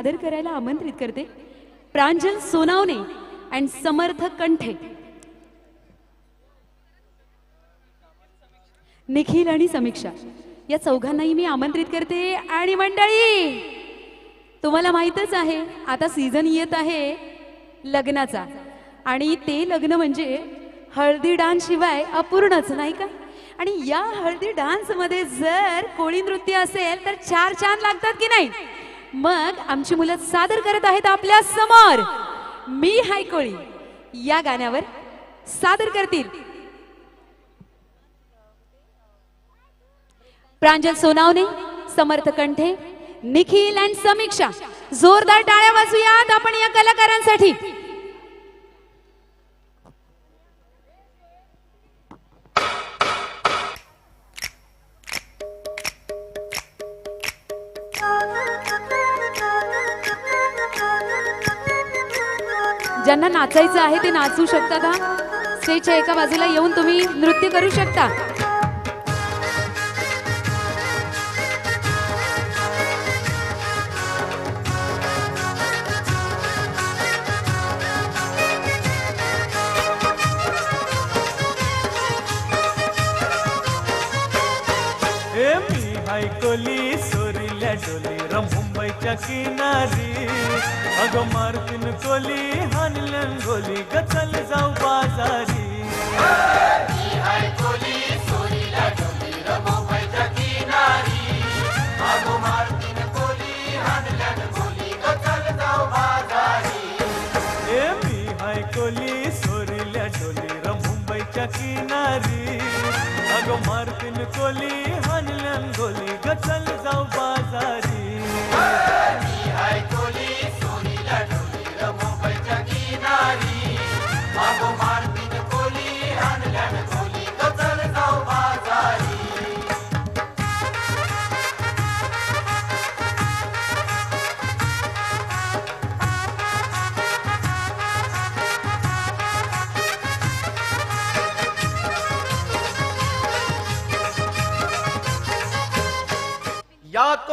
सादर करायला आमंत्रित करते. प्रांजल सोनावणे अँड समर्थ कंठे. निखिल आणि समीक्षा या चौघांनाही मी आमंत्रित करते. आणि मंडळी तुम्हाला माहीतच आहे आता सीझन येत आहे लग्नाचा. आणि ते लग्न म्हणजे हळदी डान्स शिवाय अपूर्णच नाही का? आणि या हळदी डान्समध्ये जर कोळी नृत्य असेल तर चार चांद लागतात की नाही? मग आमची मुलं सादर करत आहेत आपल्यासमोर. मी हायकोळी. या गाण्यावर सादर करतील. प्रांजल सोनावणे समर्थ कंठे निखिल अँड समीक्षा. जोरदार टाळ्या वाजूयात आपण या कलाकारांसाठी. ज्यांना नाचायचं आहे ते नाचू शकतात हा स्टेजच्या एका बाजूला येऊन तुम्ही नृत्य करू शकता. ए मी हायकोली सोरिल्या डोली मुंबईच्या किनारी. अगो मारतीन कोली हानलन गोली ग जाऊ बाजारी. ए मी हायकोली सोरिल्या डोली र मुंबईच्या किनारी. अगो मारतीन कोली हानलन गोली चल जाऊ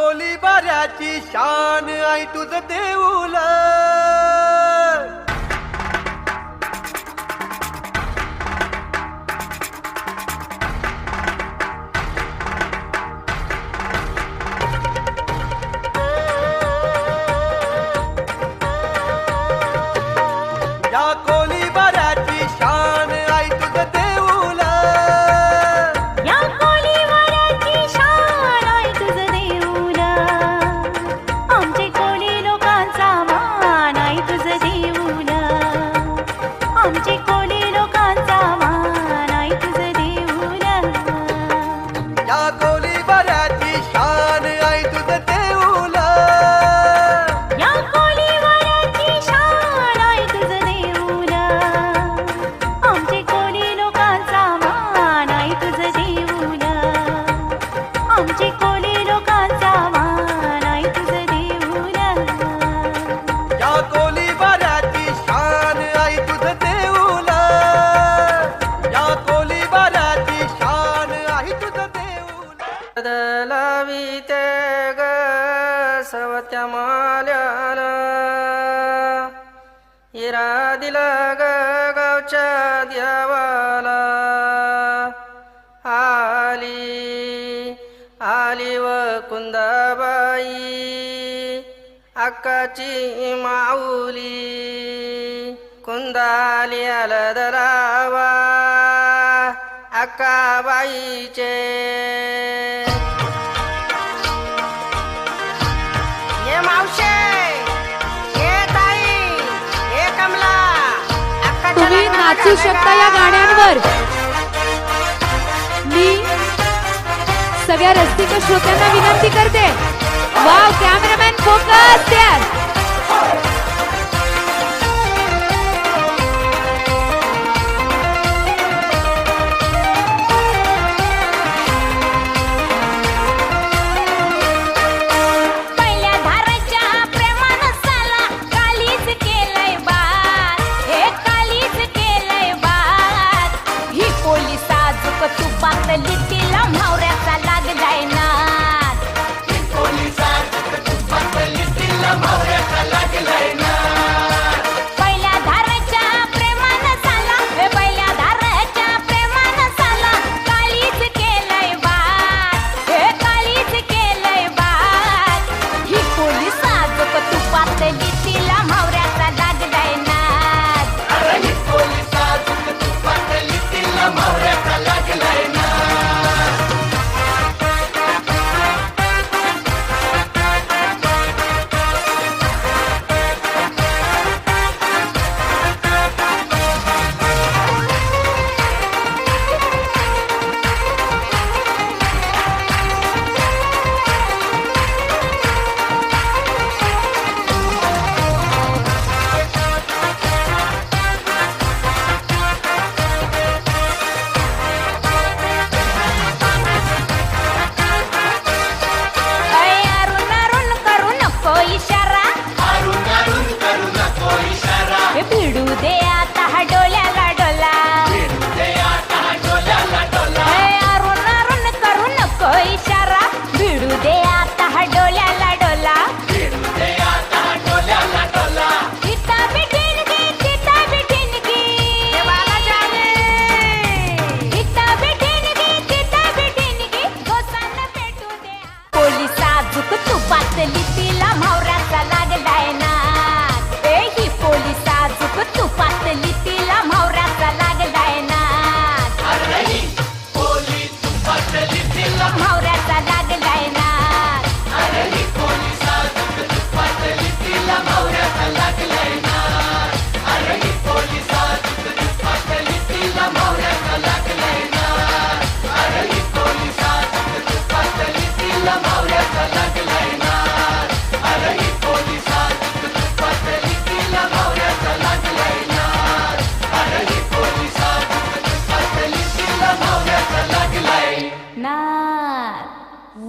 गोली बाऱ्याची शान आई तुझ देऊला. ग सवत्या माल्यान हिरा दिला ग गावच्या देवाला. आली आली व कुंदाबाई अक्काची माऊली. कुंदाली अलदरावा दरावा अक्काबाईचे. नाचू शकता या गाण्यांवर. मी सगळ्या रस्तीच्या श्रोत्यांना विनंती करते. वाव कॅमेरामॅन फोकस द्या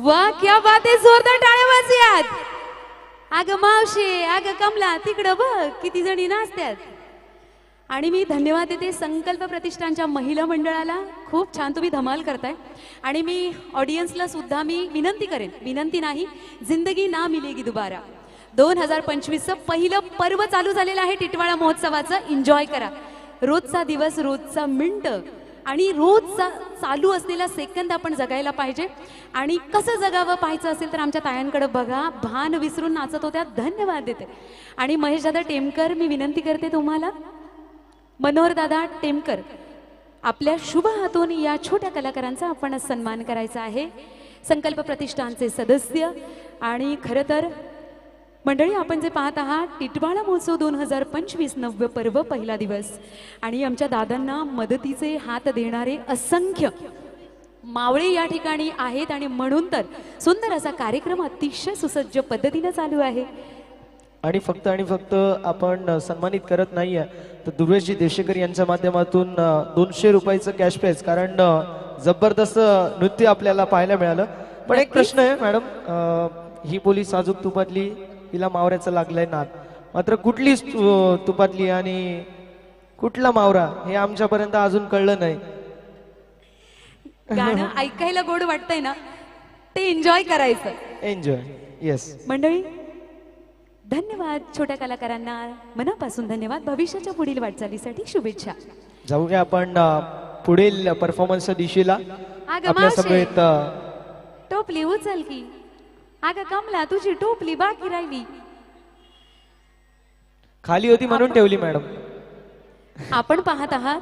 वा क्या बात आहे जोरदार टाळ्या वाजूयात अगं मावशे अगं कमला तिकडं बघ किती जणी नाचत्यात. आणि मी धन्यवाद देते संकल्प प्रतिष्ठानच्या महिला मंडळाला. खूप छान तुम्ही धमाल करताय. आणि मी ऑडियन्सला सुद्धा मी विनंती करेन विनंती नाही जिंदगी ना मिलेगी दुबारा. दोन हजार पंचवीसचं पहिलं पर्व चालू झालेलं आहे टिटवाळा महोत्सवाचं. एन्जॉय करा. रोजचा दिवस रोजचा मिनटं आणि रोज चा चालू असलेला सेकंद आपण जगायला पाहिजे. आणि कसं जगावं पाहायचं असेल तर आमच्या तायांकडे बघा. भान विसरून नाचत होत्या. धन्यवाद देते. आणि महेश दादा टेमकर मी विनंती करते तुम्हाला. मनोहर दादा टेमकर आपल्या शुभ हातून या छोट्या कलाकारांचा आपण सन्मान करायचा आहे. संकल्प प्रतिष्ठानचे सदस्य. आणि खरं तर मंडळी आपण जे पाहत आहात टिटवाळा महोत्सव दोन हजार पंचवीस नव्य पर्व पहिला दिवस. आणि आमच्या दादांना मदतीचे हात देणारे असंख्य मावळे या ठिकाणी आहेत आणि म्हणून तर सुंदर असा कार्यक्रम अतिशय सुसज्ज पद्धतीनं चालू आहे. आणि फक्त आणि फक्त आपण सन्मानित करत नाहीये तर दुर्वेशजी देशेकर यांच्या माध्यमातून दोनशे रुपयाचं कॅश प्राईज कारण जबरदस्त नृत्य आपल्याला पाहायला मिळालं. पण एक प्रश्न आहे मॅडम ही बोली साजूक तुपातली हिला मावऱ्याचं लागलंय नाद मात्र कुठली तु- तुपातली आणि कुठला मावरा हे आमच्यापर्यंत अजून कळलं नाही. गाणं ऐकायला गोड वाटतंय ना? ते एन्जॉय करायचं. एन्जॉय येस मंडळी धन्यवाद छोट्या कलाकारांना. मनापासून धन्यवाद. भविष्याच्या पुढील वाटचालीसाठी शुभेच्छा. जाऊया आपण पुढील परफॉर्मन्सच्या दिशेला. आपल्या अ, टोपली उचल की. अगं कमला तुझी टोपली बाकी राहिली. खाली होती म्हणून ठेवली मॅडम. आपण पाहत आहात.